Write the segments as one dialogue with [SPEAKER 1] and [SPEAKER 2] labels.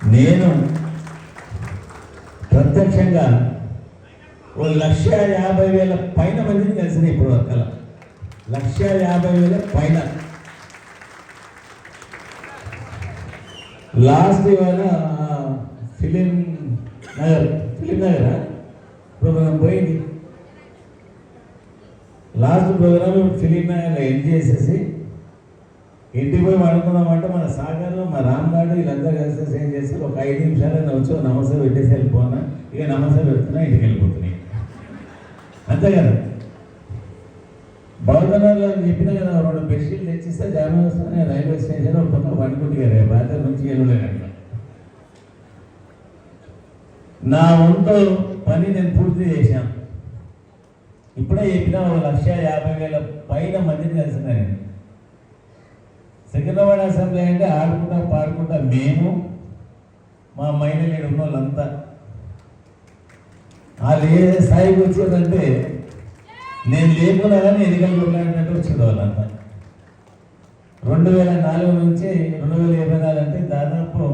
[SPEAKER 1] నేను ప్రత్యక్షంగా ఓ లక్ష యాభై వేల పైన మందిని కలిసిన ఇప్పుడు అక్కల లక్ష యాభై వేల పైన. లాస్ట్ ఇవాళ ఫిలిం నగర్ ఫిలిం నగరా? ప్రోగ్రాం పోయింది. లాస్ట్ ప్రోగ్రామ్ ఫిలిం నగర్లో ఎండ్ చేసేసి ఇంటికి పోయి పడుకుందామంటే మన సాగర్లో మా రామ్గాడు వీళ్ళందరూ కలిసి ఏం చేసి ఒక ఐదు నిమిషాలు వచ్చి నమస్తే పెట్టేసి వెళ్ళిపోనా? ఇక నమస్తే పెడుతున్నా ఇంటికి వెళ్ళిపోతున్నాయి. అంతే కదా? బౌద్ధనగర్లో చెప్పిన కదా రెండు బెడ్షీట్లు తెచ్చిస్తే జామీన్ వస్తున్నాయి రైల్వే స్టేషన్ ఒక పక్క పండుకుంటే రేపు నుంచి వెళ్ళలేను నా వంతు పని నేను పూర్తి చేశాను. ఇప్పుడే చెప్పిన ఒక లక్ష యాభై వేల పైన మందిని కలిసిన నేను. సికింద్రాబాద్ అసెంబ్లీ అంటే ఆడుకుంటా పాడుకుంటా మేము మా మహిళలు ఈడ ఉన్న వాళ్ళంతా. వాళ్ళు ఏ స్థాయికి వచ్చేదంటే నేను లేకుండా కానీ ఎన్నికలు కొట్లాడినట్టు వచ్చేది వాళ్ళంతా. రెండు వేల నాలుగు నుంచి రెండు వేల ఇరవై నాలుగు అంటే దాదాపు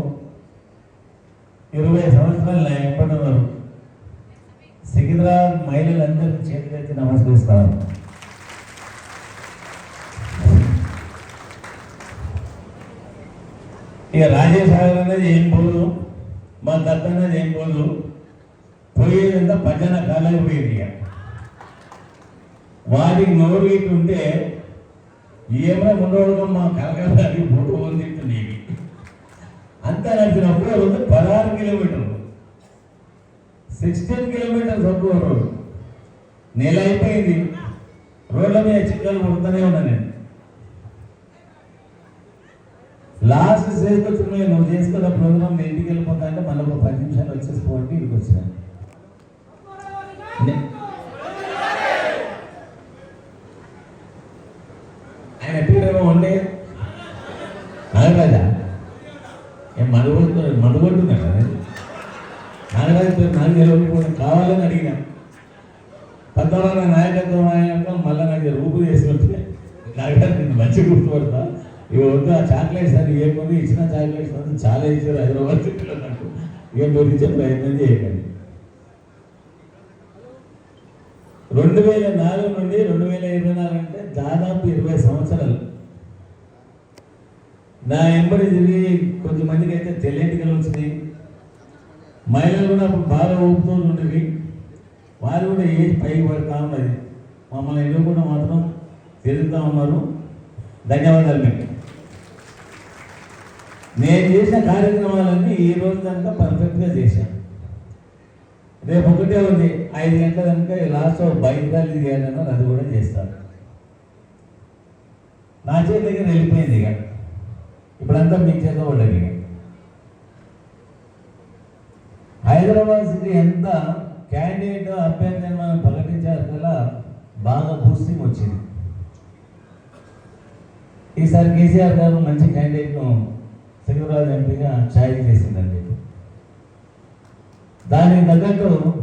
[SPEAKER 1] ఇరవై సంవత్సరాలు నా ఎప్పటి వరకు. సికింద్రాబాద్ మహిళలందరికీ చేతులెత్తి నమస్కరిస్తాను ఇక రాజేష్ అనేది ఏం పోదు మా దత్త అనేది ఏం పోదు పోయేదంతా భజన కాలం పోయేది ఇక. వాటికి నోరు ఇటు ఉంటే ఏమైనా ఉండవడం మా కలకలాకి ఫోటో పొందింటుంది అంతా నడిచినప్పుడు రెండు పదహారు కిలోమీటర్లు. సిక్స్టీన్ కిలోమీటర్స్ అప్పుడు రోడ్డు నెల అయిపోయింది. రోడ్ల మీద చిక్కలు పడుతూనే ఉన్నా నేను. లాస్ట్ స్టేజ్కి వచ్చిన నువ్వు చేసుకున్న ప్రోగ్రామ్ నేను ఇంటికి వెళ్ళిపోతా అంటే మళ్ళీ ఒక పది నిమిషాలు వచ్చేసి పోటీ ఇంటికి వచ్చినాను ఆయన పేరేమో ఉండే? నాగరాజా? ఏం మడుగొట్టు మడుగొట్టున్నాడు నాగరాజు పేరు నాకు కావాలని అడిగినా. పెద్దవాళ్ళ నాయకత్వం ఆయన మళ్ళీ నాకు రూపు చేసి వస్తే నాగరాజు నేను మంచిగా గుర్తుపడతా? ఇక వద్దు ఆ చాక్లెట్స్ అని ఏ ఇచ్చిన చాక్లెట్స్ అని చాలా ఇచ్చారు హైదరాబాద్ సిటీలో నాకు. ఇక మీరు ఇచ్చే ప్రయత్నం చేయకండి. రెండు వేల నాలుగు నుండి రెండు వేల ఇరవై నాలుగు అంటే దాదాపు ఇరవై సంవత్సరాలు. నా ఎంబడి తిరిగి కొంతమందికి అయితే తెల్లెంటికలు వచ్చినాయి. మహిళలు కూడా అప్పుడు బాగా ఊపుతూ ఉండేవి. వారు కూడా ఏ పైకి పడతా ఉన్నది మమ్మల్ని ఎన్నో కూడా మాత్రం తిరుగుతూ ఉన్నారు. ధన్యవాదాలు మీకు. నేను చేసిన కార్యక్రమాలన్నీ ఈ రోజు దాకా పర్ఫెక్ట్గా చేశాను. రేపు ఒకటే ఉంది ఐదు గంటల కనుక లాస్ట్ బైక్ ర్యాలీ చేయాలన్నారు అది కూడా చేస్తాను. నా చేతి దగ్గర వెళ్ళిపోయింది ఇక. ఇప్పుడంతా మీ చేత ఉండదు ఇక హైదరాబాద్ సిటీ ఎంత క్యాండిడేట్ అభ్యర్థిని మనం ప్రకటించారు కదా బాగా బూస్టింగ్ వచ్చింది. ఈసారి కేసీఆర్ గారు మంచి క్యాండిడేట్ను సికింద్రాబాద్ ఎంపీగా ఛాయ్ చేసిందండి. దానికి తగ్గట్టు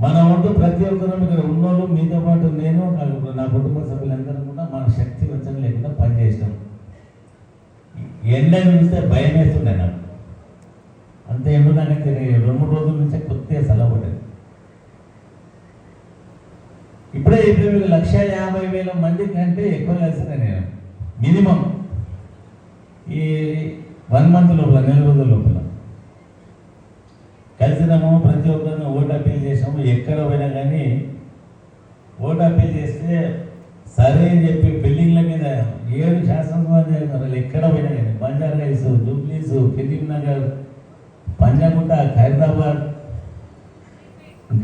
[SPEAKER 1] మన వంటూ ప్రతి ఒక్కరూ ఇక్కడ ఉన్నోళ్ళు మీతో పాటు నేను నా- కుటుంబ సభ్యులందరూ కూడా మన శక్తి వంచన లేకుండా పనిచేసినాం ఎండ చూస్తే భయం వేస్తుండే నాకు. అంత ఎండున్నాక రెండు మూడు రోజుల నుంచే కొద్దిగా సెలవుపడ్డది ఇప్పుడే ఇప్పుడు లక్ష యాభై వేల మంది కంటే ఎక్కువ కలిసిన నేను. మినిమం. ఈ వన్ మంత్ లోపల నెల రోజుల లోపల. కలిసినాము ప్రతి ఒక్కరిని ఓటు అప్పీల్ చేసాము ఎక్కడ పోయినా కానీ ఓటు అప్పీల్ చేస్తే సరే అని చెప్పి బిల్డింగ్ల మీద ఏడు శాసనసభ ఎక్కడ పోయినా కానీ బంజార్ హిల్స్ జూబ్లీస్ ఫిలిం నగర్ పంజాగుట్ట ఖైరదాబాద్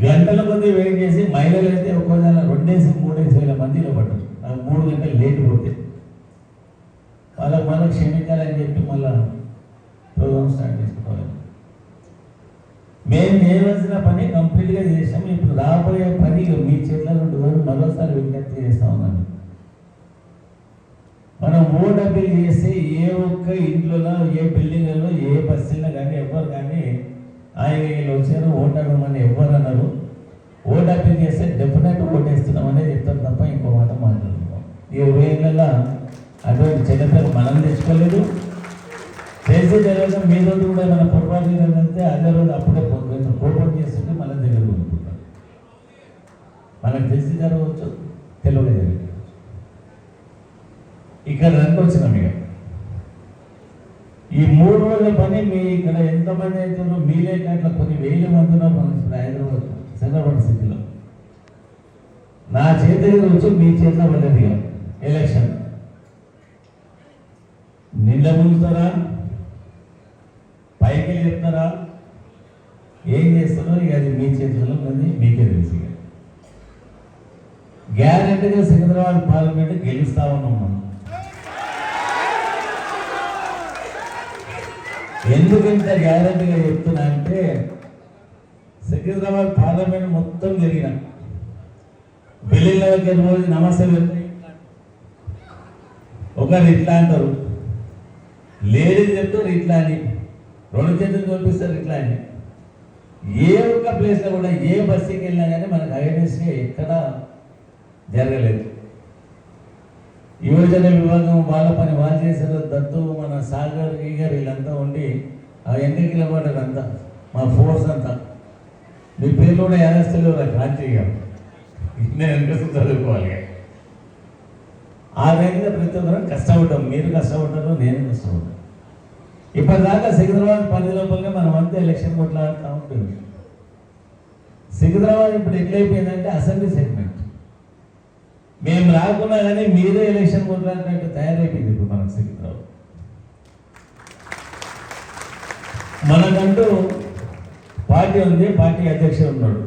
[SPEAKER 1] గంటల కొద్ది వెయిట్ చేసి మహిళలు అయితే ఒక్కో రెండేసి మూడేసి వేల మందిలో పడ్డారు మూడు గంటలు లేట్ పోతే వాళ్ళకి మనం క్షమించాలని చెప్పి మళ్ళా ప్రోగ్రామ్ స్టార్ట్ చేసుకోవాలి. మేము చేయవలసిన పని కంప్లీట్గా చేసాము ఇప్పుడు రాబోయే పని మీ చేతిలో ఉంటుందని మరోసారి విజ్ఞప్తి చేస్తా ఉన్నాను. మనం ఓ డబ్బులు చేస్తే ఏ ఒక్క ఇంట్లోనో ఏ బిల్డింగ్లలో ఏ బస్సులో కానీ ఎవరు కానీ ఆయన వీళ్ళు వచ్చారు ఓట్ అడగమని ఎవరు అన్నారు ఓ డబ్బులు చేస్తే డెఫినెట్ ఓటేస్తున్నాం అనేది చెప్తారు తప్ప ఇంకో మాట మాట్లాడుతున్నాం ఈ ఇరవై అటువంటి చెడ్డ మనం తెచ్చుకోలేదు. చేసే జరగక మీ రోజు కూడా ఏమైనా పొరపాటు జరిగితే అదే రోజు అప్పుడే కొంచెం కోపం చేస్తుంటే మళ్ళీ దగ్గర కొనుక్కుంటారు మనకు తెలిసి జరగవచ్చు తెలియదు జరగవచ్చు ఇక్కడ రండి వచ్చినాం ఇక. ఈ మూడు రోజుల పని మీ ఇక్కడ ఎంతమంది అవుతుందో మీరే అట్లా కొన్ని వేల మంది ఉన్నారు మన ఇప్పుడు హైదరాబాద్ చంద్రబాబు సిటీలో. నా చేతికి వచ్చి మీ చేతిలో పడ్డది ఎలక్షన్. నింద పైకి లేపుతారా? ఏం చేస్తారో ఇక అది మీ చేతిలో అది మీకే తెలుసు గ్యారెంటీగా సికింద్రాబాద్ పార్లమెంట్ గెలుస్తా ఉన్నాం మనం. ఎందుకు ఇంత గ్యారెంటీగా చెప్తున్నా అంటే సికింద్రాబాద్ పార్లమెంట్ మొత్తం జరిగిన బిల్లులకి రోజు నమస్తే పెడితే ఒకరు ఇట్లా అంటారు. లేడీస్ చెప్తారు ఇట్లా అని. రెండు చేతులు చూపిస్తారు ఇట్లా అని. ఏ ఒక్క ప్లేస్లో కూడా ఏ బస్సుకి వెళ్ళినా కానీ మనకు అవేర్నెస్గా ఎక్కడ జరగలేదు. యువజన విభాగం వాళ్ళ పని వాళ్ళు చేశారు దత్తు మన సాగర్ ఈగర్ వీళ్ళంతా ఉండి ఆ ఎన్ని కిలోమీటర్ అంతా మా ఫోర్స్ అంతా. మీ పేర్లు కూడా యాదస్తులు క్రాంతి నేను వెనకసం చదువుకోవాలి? ఆ విధంగా ప్రతి ఒక్కరం కష్టపడ్డాం. మీరు కష్టపడ్డారు నేను కష్టపడ్డాను. ఇప్పటిదాకా సికింద్రాబాద్ పది లోపలనే మనం అంతా ఎలక్షన్ కొట్లాడుతూ ఉంటుంది సికింద్రాబాద్ ఇప్పుడు ఎట్లయిపోయిందంటే అసెంబ్లీ సెగ్మెంట్. మేము రాకున్నా కానీ మీరే ఎలక్షన్ కొట్లాడినట్టు తయారైపోయింది ఇప్పుడు మనకు సికింద్రాబాద్. మనకంటూ పార్టీ ఉంది పార్టీ అధ్యక్షుడు ఉన్నాడు.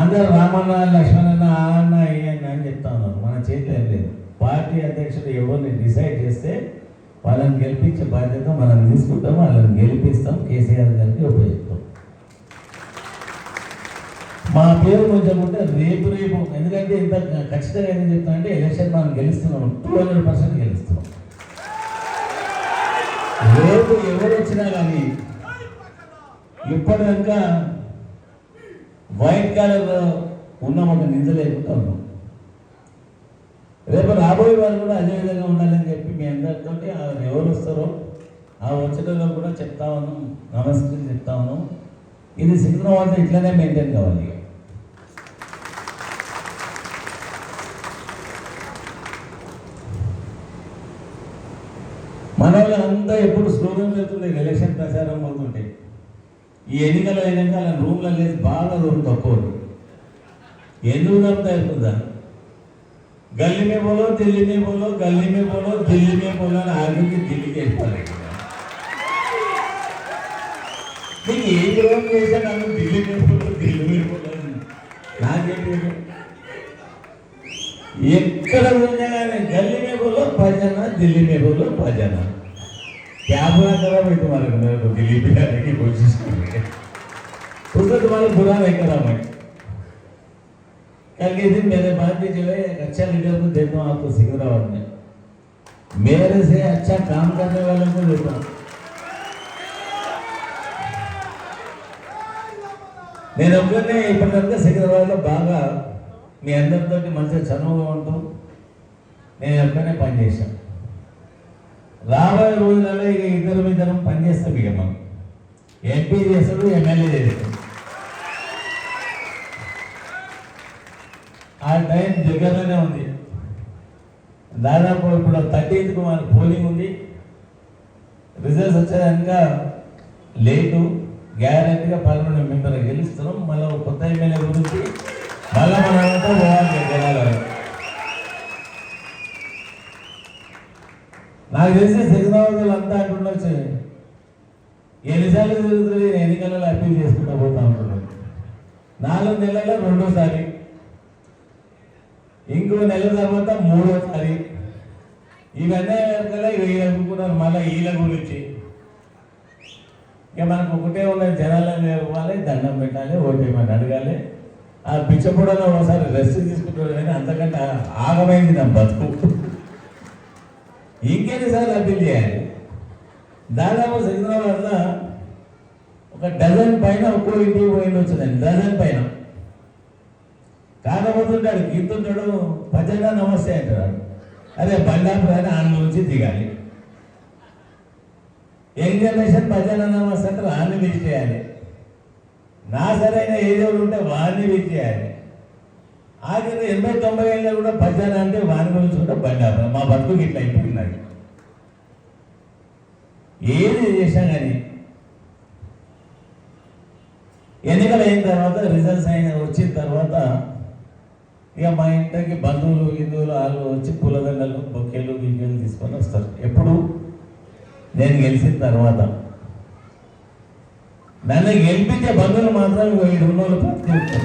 [SPEAKER 1] అందరు రామన్న లక్ష్మణన్న ఆ అన్న ఏ అన్న అని చెప్తా ఉన్నారు. మన చేతిలో ఏం లేదు. పార్టీ అధ్యక్షుడు ఎవరిని డిసైడ్ చేస్తే వాళ్ళని గెలిపించే బాధ్యత మనం తీసుకుంటాం వాళ్ళని గెలిపిస్తాం. కేసీఆర్ గారికి ఉపయోగిస్తాం మా పేరు కొంచెం ఉంటే రేపు రేపు. ఎందుకంటే ఇంత ఖచ్చితంగా ఏం చెప్తా అంటే ఎలక్షన్ మనం గెలుస్తున్నాం. టూ హండ్రెడ్ పర్సెంట్ గెలుస్తున్నాం. రేపు ఎవరు వచ్చినా కానీ ఇప్పటిదాకా వైట్ కలర్ ఉన్న ఒక నింద లేకుండా ఉన్నాం. రేపు రాబోయే వాళ్ళు కూడా అదే విధంగా ఉండాలని చెప్పి మీ అందరితో ఎవరు వస్తారో ఆ వచ్చేటలో కూడా చెప్తా ఉన్నాం నమస్కారం చెప్తా ఉన్నాం. ఇది సికింద్రాబాద్ ఇట్లనే మెయింటైన్ కావాలి ఇక. అంతా ఎప్పుడు స్లోగన్ వెళ్తుండే ఎలక్షన్ ప్రచారం అవుతుంటే ఈ ఎన్నికలు అయినాక అలా రూమ్లో లేదు బాగా రూమ్ తక్కువ ఎందుకు తప్పుతా అవుతుందా గల్లీ में बोलो दिल्ली में बोलो गली में बोलो दिल्ली में बोलो అని ఆగి ఢిల్లీకి వెళ్ళిపోవాలి ఇక్కడ. నీకు ఏ ద్రోహం చేశా నన్ను ఢిల్లీ మీద పోలో ఢిల్లీ మీద పోలో అని. నాకేంటి ఎక్కడ ఉన్నా కానీ గల్లీ में बोलो భజన ఢిల్లీ में बोलो భజన क्या बुरा करा भाई तुम्हारे को मेरे को दिल्ली पे आने की कोशिश कर रही है उसने तुम्हारा बुरा नहीं करा मैं कल के दिन मेरे बाद भी जो है एक अच्छा लीडर को देता हूँ आपको सिकंदराबाद में मेरे से अच्छा काम करने वालों को देता हूँ నేను ఒక్కనే ఇప్పటికంటే సికింద్రాబాద్లో బాగా మీ అందరితో మంచిగా చనువుగా ఉంటాం నేను ఒక్కనే పనిచేశాను రాబోయే రోజులలో ఇక ఇద్దరు ఇద్దరం పనిచేస్తాం ఇక మనం ఎంపీ చేస్తాడు ఎమ్మెల్యే చేస్తాడు టైం దగ్గరలోనే ఉంది. దాదాపు ఇప్పుడు థర్టీన్త్కు మన పోలింగ్ ఉంది. రిజల్ట్స్ వచ్చేదాక లేటు గ్యారెంటీగా పదకొండు మెంబర్ గెలుస్తున్నాం. మళ్ళీ కొత్త ఎమ్మెల్యే గురించి మళ్ళీ మనమంతా పోవాలి గెలాలి నాకు తెలిసి సికింద్రాబాద్ అంతా అంటుండొచ్చు ఎన్నిసార్లు జరుగుతుంది నేను ఎన్నికలలో అప్పీల్ చేసుకుంటూ పోతా ఉంటున్నాను నాలుగు నెలల్లో రెండోసారి. ఇంకో నెల తర్వాత మూడోసారి ఇవన్నీ కల్లా ఇక అనుకున్నారు మళ్ళీ ఈల గురించి. ఇక మనకు ఒకటే ఉన్న జనాలను ఇవ్వాలి దండం పెట్టాలి ఓటేమని అడగాలి. ఆ పిచ్చపూడలో ఒకసారి రెస్ట్ తీసుకుంటాడు కానీ అంతకంటే ఆగమైంది నా బతుకు. ఇంకెన్నిసార్లు అప్పీల్ చేయాలి? దాదాపు సికింద్రాబాద్లో ఒక డజన్ పైన ఒక్కో ఇంటికి పోయింది వచ్చిందండి డజన్ పైన. కాకపోతుంటాడు గీతుంటాడు భజన నమస్తే అంటాడు. అదే బండాపురాన్ని ఆనందం నుంచి దిగాలి. యంగ్ జనరేషన్ భజన నమస్తే అంటే వాడిని విజ్ చేయాలి. నా సరైన ఏదో ఉంటే వాడిని విజ్ చేయాలి. ఆఖరి ఎనభై తొంభై ఏళ్ళలో కూడా భజన అంటే వాని గురించి కూడా బండాపురం మా బతుకు ఇట్లా అయిపోతున్నాడు ఏది చేసినా కానీ. ఎన్నికలు అయిన తర్వాత రిజల్ట్స్ అయిన వచ్చిన తర్వాత ఇక మా ఇంటికి బంధువులు హిందువులు వాళ్ళు వచ్చి పూలదండలు బొక్కేలు గిక్కేలు తీసుకొని వస్తారు. ఎప్పుడు? నేను గెలిచిన తర్వాత. నన్ను గెలిపించే బంధువులు మాత్రం ఏడు ఈడు ఉన్నోళ్ళు ప్రతి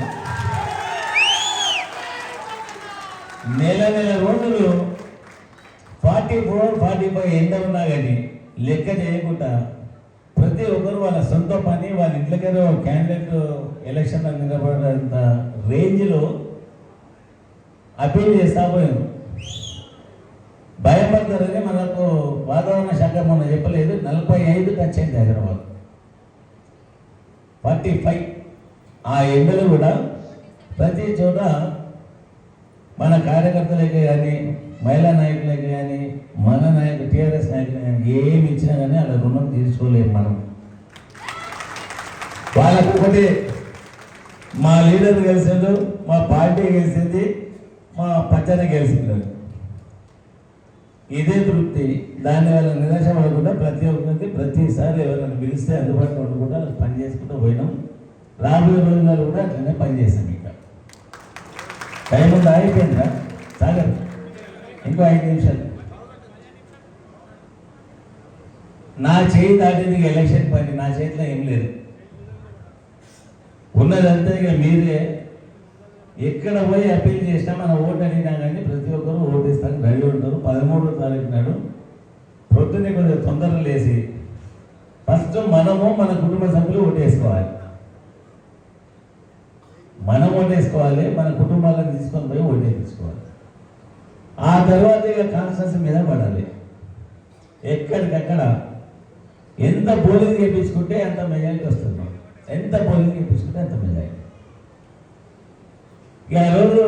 [SPEAKER 1] నెల నెల రోజులు ఫార్టీ ఫోర్ ఫార్టీ ఫైవ్ ఎంత ఉన్నా కానీ లెక్క చేయకుండా ప్రతి ఒక్కరు వాళ్ళ సొంత పని వాళ్ళ ఇంట్లోకి క్యాండిడేట్ ఎలక్షన్ నిలబడేంత రేంజ్లో అప్పీల్ చేస్తా పోయాను భయపడతారని మనకు వాతావరణ శాఖ మొన్న చెప్పలేదు నలభై ఐదు టచ్ అయింది హైదరాబాద్. Forty five. ఆ ఎండలు కూడా ప్రతి చోట మన కార్యకర్తలకి కానీ మహిళా నాయకులకి కానీ మన నాయకులు టీఆర్ఎస్ నాయకులు కానీ ఏమి ఇచ్చినా కానీ అలా రుణం తీసుకోలేము మనం. వాళ్ళకు ఒకటి మా లీడర్ కలిసిండు మా పార్టీ గెలిచింది మా పచ్చన గెలిచిండు ఇదే తృప్తి. దాని వల్ల నిరాశ పడకుండా ప్రతి ఒక్కరికి ప్రతిసారి ఎవరైనా పిలిస్తే అందుబాటులో ఉండకుండా పని చేసుకుంటూ పోయినాం. రాబోయే రోజుల్లో కూడా అట్లనే పని చేసాం ఇంకా. టైం ఉందా? అయిపోయిందా? సాగర్ ఇంకో ఐదు నిమిషాలు. నా చేయి దాటింది ఎలక్షన్ పని నా చేతిలో ఏం లేదు. ఉన్నదంతా ఇక మీరే ఎక్కడ పోయి అప్పీల్ చేసినా మన ఓటు అడిగినా కానీ ప్రతి ఒక్కరు ఓటు రెడీ ఉంటారు. పదమూడో తారీఖు నాడు పొద్దున్నే కొంచెం తొందరగా లేచి ఫస్ట్ మనము మన కుటుంబ సభ్యులు ఓటేసుకోవాలి మనం ఓటేసుకోవాలి మన కుటుంబాలను తీసుకొని పోయి ఓటేసుకోవాలి ఆ తర్వాత ఇక కాన్స్టెన్స్ మీద పడాలి. ఎక్కడికక్కడ ఎంత పోలింగ్ చేయించుకుంటే అంత మెజారిటీ వస్తుంది. ఎంత పోలింగ్ చేయించుకుంటే అంత మెజారిటీ. ఇక ఆ రోజు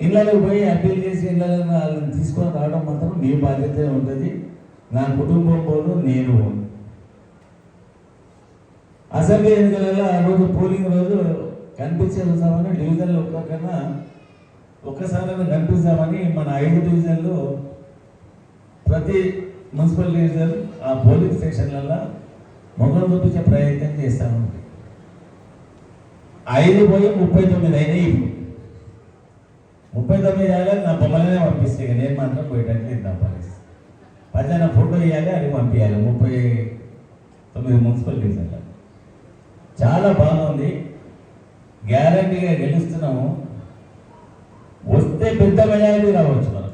[SPEAKER 1] ఇళ్ళకి పోయి అప్పీల్ చేసి ఇళ్ళని వాళ్ళని తీసుకొని రావడం మాత్రం మీ బాధ్యత ఉంటుంది నా కుటుంబం పోదు నేను పోను. అసెంబ్లీ ఎన్నికలలో ఆ రోజు పోలింగ్ రోజు కనిపించేద్దామని డివిజన్లు ఒక్కొక్కన్నా ఒక్కసారి కనిపిస్తామని మన ఐదు డివిజన్లు ప్రతి మున్సిపల్ డివిజన్ ఆ పోలింగ్ స్టేషన్లలో మొగ్గులు చూపించే ప్రయత్నం చేస్తాము ఐదు పోయి ముప్పై తొమ్మిది అయినాయి ఇప్పుడు. ముప్పై తొమ్మిది అయ్యాక నా బొమ్మలనే పంపిస్తే నేను మాత్రం పోయేటట్టు నేను నా పద్దెన ఫోటో వేయాలి అది పంపించాలి ముప్పై తొమ్మిది మున్సిపల్ అలా చాలా బాగుంది. గ్యారంటీగా గెలుస్తున్నాము. వస్తే పెద్ద మెజారిటీ రావచ్చు మనం.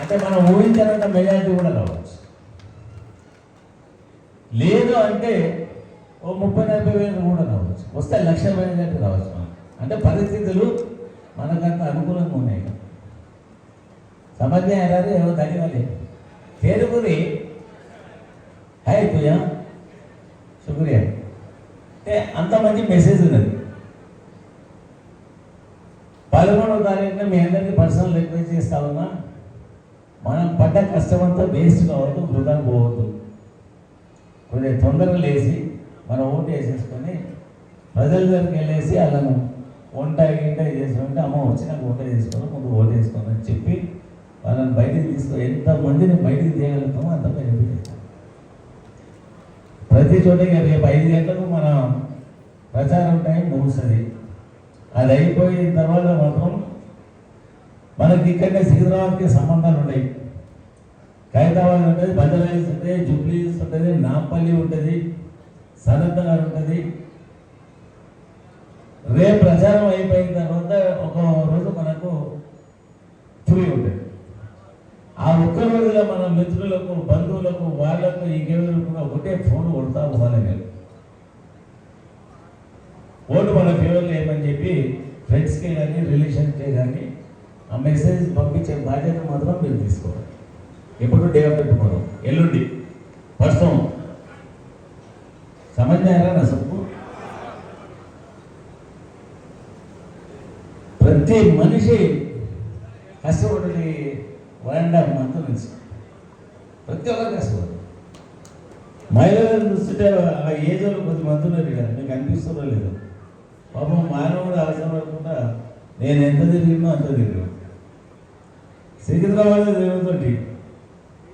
[SPEAKER 1] అంటే మనం ఊహించాలంటే మెజారిటీ కూడా రావచ్చు. లేదు అంటే ఓ ముప్పై నలభై వేలు కూడా రావచ్చు. వస్తే లక్ష మెజారిటీ రావచ్చు మనం. అంటే పరిస్థితులు మనకంత అనుకూలంగా ఉన్నాయి. సమజ్ఞ ఎరారు ఏవో ధన్యవాదే తేరుగురి హాయ్ పూజ. శుక్రియా. అంటే అంత మంచి మెసేజ్ ఉన్నది. పదమూడవ తారీఖున మీ అందరికీ పర్సనల్ రిక్వెస్ట్ చేస్తా ఉన్నా. మనం పడ్డ కష్టమంతా వేస్ట్ కావద్దు వృధా పోవద్దు. కొద్దిగా తొందరగా లేచి మనం ఓటు వేసేసుకొని ప్రజల దగ్గరికి వెళ్ళేసి వాళ్ళను వంట గింట చేసుకుంటే అమ్మ వచ్చినాక వంట చేసుకోవాలి ముందు ఓటు వేసుకొని అని చెప్పి వాళ్ళని బయటికి తీసుకో ఎంతమందిని బయటికి తీయగలుగుతామో అంత బయటికి ప్రతి చోట రేపు ఐదు గంటలకు మన ప్రచారం టైం ముగుస్తుంది. అది అయిపోయిన తర్వాత మాత్రం మనకి ఇక్కడనే సికింద్రాబాద్కి సంబంధాలు ఉన్నాయి ఖైరతాబాద్ ఉంటుంది బంజారాహిల్స్ ఉంటుంది జూబ్లీస్ ఉంటుంది నాంపల్లి ఉంటుంది. సనత్ ఉంటుంది. రేపు ప్రచారం అయిపోయిన తర్వాత ఒక రోజు మనకు ఫ్రీ ఉంటుంది. ఆ ఒక్క రోజులో మన మిత్రులకు బంధువులకు వాళ్ళకు ఇంకెవరు కూడా ఒకటే ఫోన్ కొడతా పోవాలి నేను. ఓటు మన ఫేవర్లో ఏమని చెప్పి ఫ్రెండ్స్కి కానీ రిలేషన్స్కే కానీ ఆ మెసేజ్ పంపించే బాధ్యత మాత్రం మీరు తీసుకోవాలి. ఎప్పుడు డే ఆఫ్ టుమారో ఎల్లుండి. ప్రస్తుతం సమజ్ఞారా నా సప్పు ప్రతి మనిషి కష్టపడి వన్ అండ్ హాఫ్ మంత్ నుంచి ప్రతి ఒక్కరు కష్టపడు మహిళలను చూస్తుంటే ఆ ఏజ్లో కొద్ది మంది ఉన్నారు ఇక్కడ. మీకు అనిపిస్తుందో లేదు. పాపం మానవుడు అవసరం పడకుండా నేను ఎంత తిరిగినో అంత తిరిగాను సికింద్రాబాద్ తిరుగుతుంటే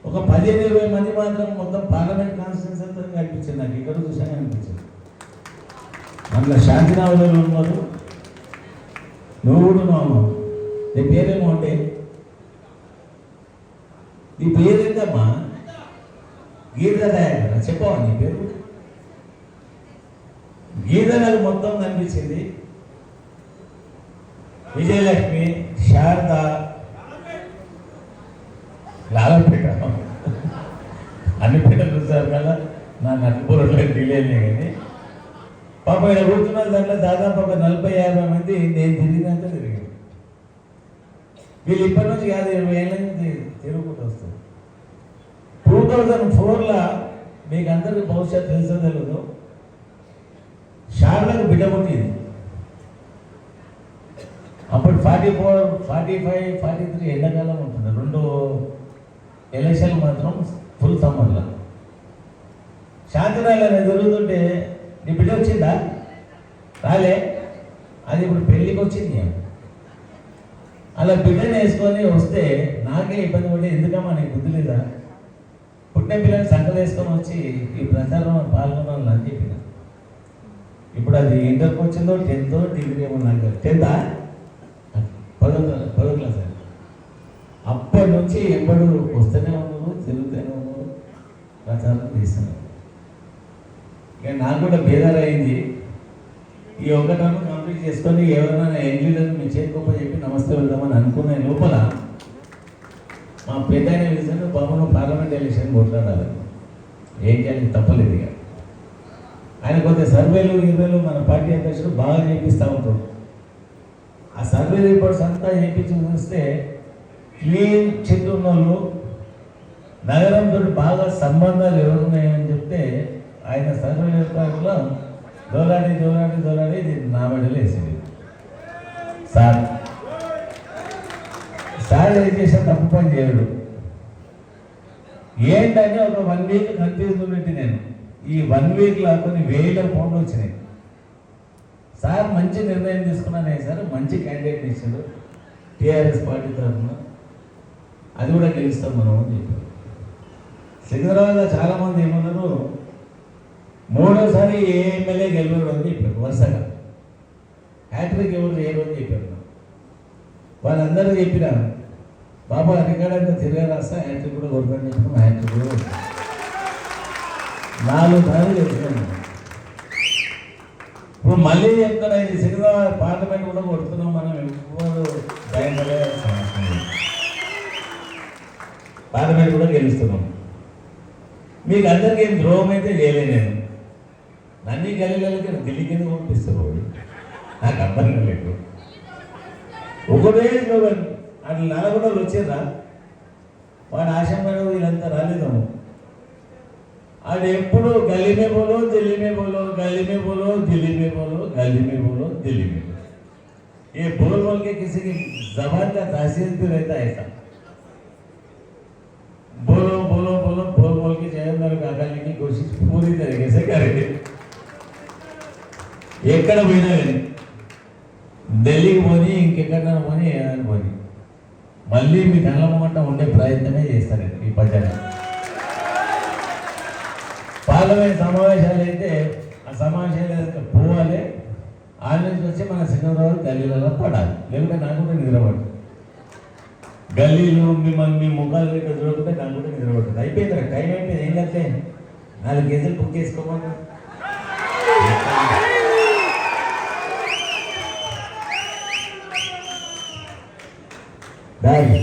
[SPEAKER 1] ఒక పదిహేను ఇరవై మంది మాత్రం మొత్తం పార్లమెంట్ నాకు ఎక్కడ చూసానే అనిపించింది. అందులో శాంతినాథులు ఉన్నారు? నువ్వు కూడా నువ్వు నీ పేరేమో అంటే? నీ పేరేంటమ్మా? గీత దయాకర్ చెప్పవా నీ పేరు? గీత నాకు మొత్తం కనిపించింది. విజయలక్ష్మి శారద లాలపేట. అన్ని పేటలు చూసారు కదా? నా నటుపురంలో తెలియలే కానీ. పాప ఇక్కడ కూర్చున్న దాంట్లో దాదాపు ఒక నలభై యాభై మంది నేను తిరిగినంత తిరిగాను. వీళ్ళు ఇప్పటి నుంచి కాదు ఇరవై ఏళ్ళ నుంచి తిరుగుకుంటూ వస్తారు. టూ థౌజండ్ ఫోర్లో మీకు అందరికీ భవిష్యత్తు తెలుసో తెలియదు షార్లకు బిడ్డ పుట్టింది. అప్పుడు forty four forty five forty three ఎండాకాలం ఉంటుంది. రెండు ఎలక్షన్లు మాత్రం ఫుల్ సమ్మర్లో. శాంతినారాయణ జరుగుతుంటే నీ బిడ్డ వచ్చిందా? రాలే. అది ఇప్పుడు పెళ్ళికి వచ్చింది. అలా బిడ్డని వేసుకొని వస్తే నాకే ఇబ్బంది పడి ఎందుకమ్మా నీకు బుద్ధి లేదా? పుట్టిన పిల్లల్ని సంకలు వేసుకొని వచ్చి ఈ ప్రచారం పాల్గొనాలని అని చెప్పిన. ఇప్పుడు అది ఇంటర్కి వచ్చిందో టెన్త్ డిగ్రీ ఏమో నాకు టెన్తా పదో పదో క్లాస్ అప్పటి నుంచి ఎప్పుడు వస్తూనే ఉన్నారు తిరుగుతూనే ఉన్నారు ప్రచారం చేస్తున్నారు ఇక నాకు కూడా బేదారైంది ఈ ఒకటను కంప్లీట్ చేసుకొని ఎవరైనా ఎంజీలను మీ చేతికొప్ప చెప్పి నమస్తే వెళ్దామని అనుకునే లోపల మా పెద్ద ఆయన బాబును పార్లమెంట్ ఎలక్షన్ కొట్లాడాలి. ఏం చేయాలి తప్పలేదు ఇక. ఆయన కొంత సర్వేలు ఇరవైలు మన పార్టీ అధ్యక్షుడు బాగా చేపిస్తూ ఉంటాడు. ఆ సర్వే రిపోర్ట్స్ అంతా చేయించి చూస్తే క్లీన్ చిట్ వాళ్ళు నగరంతో బాగా సంబంధాలు ఎవరున్నాయని చెప్తే ఆయన సర్వే రిపోర్ట్లో దోలాడి దోలాడి దోలాడి ఇది నా మెడలు వేసింది. సార్ సార్ ఏం చేసిన తప్పు పని చేయడు ఏంటని ఒక వన్ వీక్ కన్ఫ్యూజ్ పెట్టి నేను. ఈ వన్ వీక్లో కొన్ని వేల ఫోన్లు వచ్చినాయి. సార్ మంచి నిర్ణయం తీసుకున్నానే సార్. మంచి క్యాండిడేట్ ఇచ్చాడు టీఆర్ఎస్ పార్టీ తరఫున. అది కూడా గెలుస్తాం మనం అని చెప్పారు. సికింద్రాబాద్లో చాలామంది ఏమన్నారు? మూడోసారి ఏ ఎమ్మెల్యే గెలవడు అని చెప్పారు వరుసగా. హ్యాట్రిక్ ఎవరు చేయరు అని చెప్పారు? వాళ్ళందరూ చెప్పిన బాబా అధికారంగా తిరిగి రాస్తా హ్యాట్రిక్ కూడా కొడుకొని చెప్పిన హ్యాట్రిక్ కూడా కొడతాను. నాలుగు సార్లు చెప్పినాను ఇప్పుడు మళ్ళీ చెప్తాను ఇది సినిమా పార్లమెంట్ కూడా కొడుతున్నాం మనం ఎవరు భయంకర సమస్య పార్లమెంట్ కూడా గెలుస్తున్నాం. మీకు అందరికీ ఏం ద్రోహం అయితే చేయలే నేను. నన్ను గలిగలికి ఢిల్లీకి ఎందుకు పంపిస్తారు నాకు అర్థం కాలేదు. ఒకటే అది అట్లా నలగొండలు వచ్చేదా? వాడు ఆశంగా వీళ్ళంతా రాలేదాము. అది ఎప్పుడు గల్లీమే పోలో దిల్లీమే పోలో గల్లీమే పోలో దిల్లీమే పోలో గల్లీమే పోలో దిల్లీమే పోలో. ఏ बोल बोल के किसी की అయితే. బోలో బోలో బోలో. ఎక్కడ పోయినా కానీ. ఢిల్లీకి పోని ఇంకెక్కడైనా పోని ఏదైనా పోని. మళ్ళీ మీ కళ్ళ ఉండే ప్రయత్నమే చేస్తారు ఈ పద్యాన్ని పార్లమెంట్ సమావేశాలు అయితే ఆ సమావేశాలు పోవాలి. ఆ నుంచి వచ్చి మన సికింద్రాబాద్ గల్లీలలో పడాలి. లేకుంటే నాకు కూడా నిద్రపడదు. గల్లీలు మిమ్మల్ని మీ ముఖాలు ఇక్కడ చూడకుంటే నాకు కూడా నిద్రపడుతుంది అయిపోయింది టైం అయిపోయింది. ఏం కట్లే నాలుగు గేజలు బుక్ చేసుకోమని దారి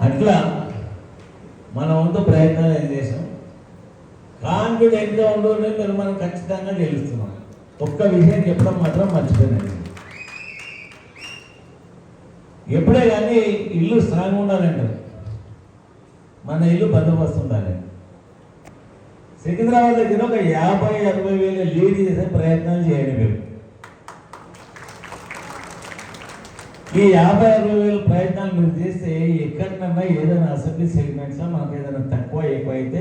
[SPEAKER 1] అట్లా మన వంతు ప్రయత్నాలు ఏం చేసాం? కాన్ఫిడెంట్గా ఉండడం మీరు మనం ఖచ్చితంగా గెలుస్తున్నాం ఒక్క విషయం చెప్పడం మాత్రం మర్చిపోయినాను ఎప్పుడే కానీ ఇల్లు స్ట్రాంగ్ ఉండాలంటారు. మన ఇల్లు బందోబస్తు ఉండాలి. సికింద్రాబాద్ దగ్గర ఒక యాభై అరవై వేల లీడ్ చేసే ప్రయత్నాలు చేయండి మేము ఈ యాభై అరవై వేల ప్రయత్నాలు మీరు చేస్తే ఎక్కడికన్నా ఏదైనా అసెంబ్లీ సెగ్మెంట్స్ మనకు ఏదైనా తక్కువ ఎక్కువ అయితే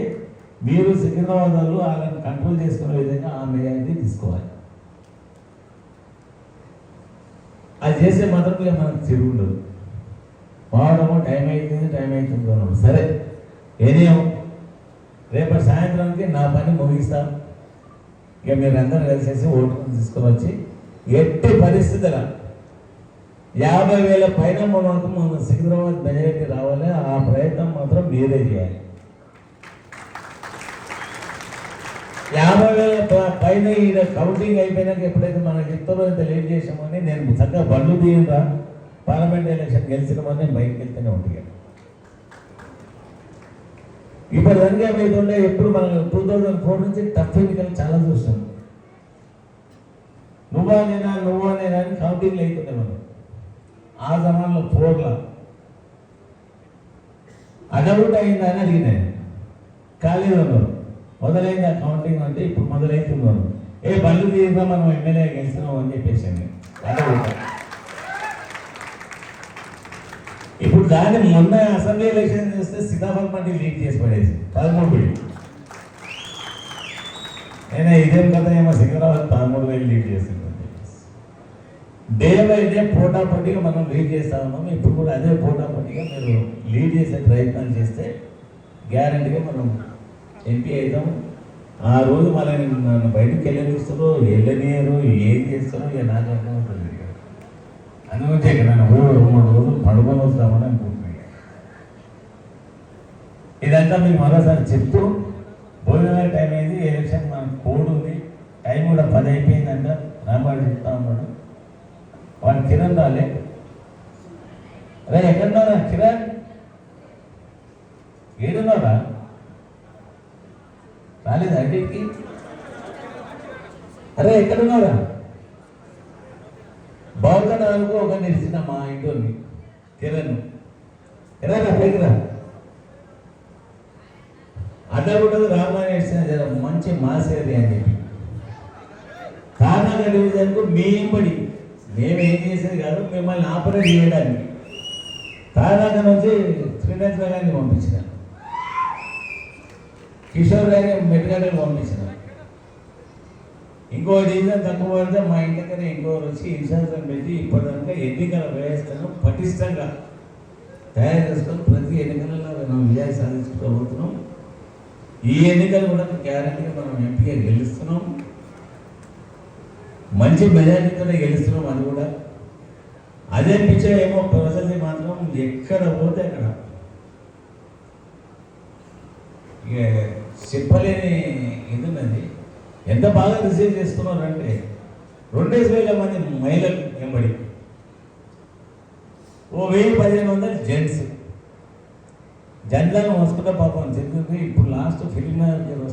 [SPEAKER 1] మీరు సికింద్రాబాద్ వాళ్ళు వాళ్ళని కంట్రోల్ చేసుకునే విధంగా ఆ నిర్ణయాన్ని తీసుకోవాలి. అది చేసే మాత్రం మనకు తిరుగు ఉండదు. వాడము టైం అవుతుంది టైం అవుతుంది అన్నాడు. సరే ఏదేమో రేపటి సాయంత్రానికి నా పని ముగిస్తాను. ఇక మీరందరూ కలిసేసి ఓటు తీసుకొని వచ్చి ఎట్టి పరిస్థితుల యాభై వేల పైన మనకు మన సికింద్రాబాద్ మెజారిటీ రావాలి. ఆ ప్రయత్నం మాత్రం మీరే చేయాలి. యాభై వేల ప- పైన ఈడ కౌంటింగ్ అయిపోయినాక ఎప్పుడైతే మనకి చెప్తారో ఇంత లేట్ చేసామని నేను చక్కగా బండ్లు తీయరా పార్లమెంట్ ఎలక్షన్ గెలిచినామని నేను బయటకు వెళ్తూనే ఉంటుంది ఇప్పుడు దానికి ఉండే ఎప్పుడు మనం టూ థౌజండ్ ఫోర్ నుంచి టఫ్ ఎన్నికలు చాలా చూస్తాం. నువ్వా నేనా నువ్వా నేనా అని కౌంటింగ్లు అవుతుండే మనం ఆ జమాన్లో పోర్ల. అడవుట్ అయిందా అని అడిగినాను ఖాళీగా మొదలైంది ఆ కౌంటింగ్ అంటే ఇప్పుడు మొదలైతున్నారు ఏ బండ్లు తీయగా మనం ఎమ్మెల్యే గెలిచినాం అని చెప్పేసి ఇప్పుడు దాన్ని మొన్న అసెంబ్లీ ఎలక్షన్ చేస్తే సీతాఫలం పార్టీ లీడ్ చేసి పడేసి పదమూడు వేలు నేను ఇదేం కథ ఏమో సికింద్రాబాద్ పదమూడు వేలు లీడ్ చేసింది. డే బై డే పోటా పోటీగా మనం లీడ్ చేస్తా ఉన్నాము ఇప్పుడు కూడా అదే పోటా పోటీగా మీరు లీడ్ చేసే ప్రయత్నం చేస్తే గ్యారంటీగా మనం ఎంపీ అవుతాం ఆ రోజు మళ్ళీ నన్ను బయటకు వెళ్ళనిస్తారో వెళ్ళనియరు ఏం చేస్తారో ఇక నాకు అర్థం అవుతుంది అందుకే ఇక్కడ నేను మూడు రోజులు పడుకొని వస్తామని అనుకుంటున్నాను ఇదంతా మీకు మరోసారి చెప్తూ భోజనాల టైం అయింది ఎలక్షన్ మన కోడ్ ఉంది. టైం కూడా పది అయిపోయిందంట. రామాడు చెప్తా కిరణ్ రాలే అరే ఎక్కడున్నారా కిరణ్ ఏడున్నారా రాలేదా ఇంటికి అరే ఎక్కడున్నారా బాగున్నాను ఒక నిలిచిన మా ఇంట్లోని. కిరణ్ ఎరా పైకి రా. అడ్డగుడ్డకు రామాయణ జర మంచి మాసేది అని చెప్పి. కారణంగా డివిజన్కు మీ ఇంబడి మేమేం చేసేది కాదు మిమ్మల్ని ఆపరేట్ చేయడానికి. కారణంగా నుంచి శ్రీనాథ్ గారిని పంపించిన. కిషోర్ గారిని మెట్టిగడ్డకు పంపించిన. ఇంకో డివిజన్ తక్కువ పడితే మా ఇంటి దగ్గర ఇంకోరు వచ్చి ఇన్సూరెన్స్ పెట్టి ఇప్పటిదాకా ఎన్నికల వ్యవస్థను పటిష్టంగా తయారు చేసుకొని ప్రతి ఎన్నికలలో మనం విజయాలు సాధించుకుంటూ పోతున్నాం ఈ ఎన్నికలు కూడా గ్యారంటీగా మనం ఎంపీగా గెలుస్తున్నాం. మంచి మెజారిటీతోనే గెలుస్తున్నాం అది కూడా. అదే పిచ్చ ఏమో ప్రజల్ని మాత్రం ఎక్కడ పోతే అక్కడ. ఇక చెప్పలేని ఇది ఉన్నది ఎంత బాగా రిసీవ్ చేసుకున్నారంటే రెండేసి వేల మంది మహిళలు వెంబడి. ఓ వెయ్యి పదిహేను వందలు జెంట్స్. జెంట్లను వస్తుంటే పాపం చెప్తుంది ఇప్పుడు లాస్ట్ ఫిల్మ్ వస్తుంది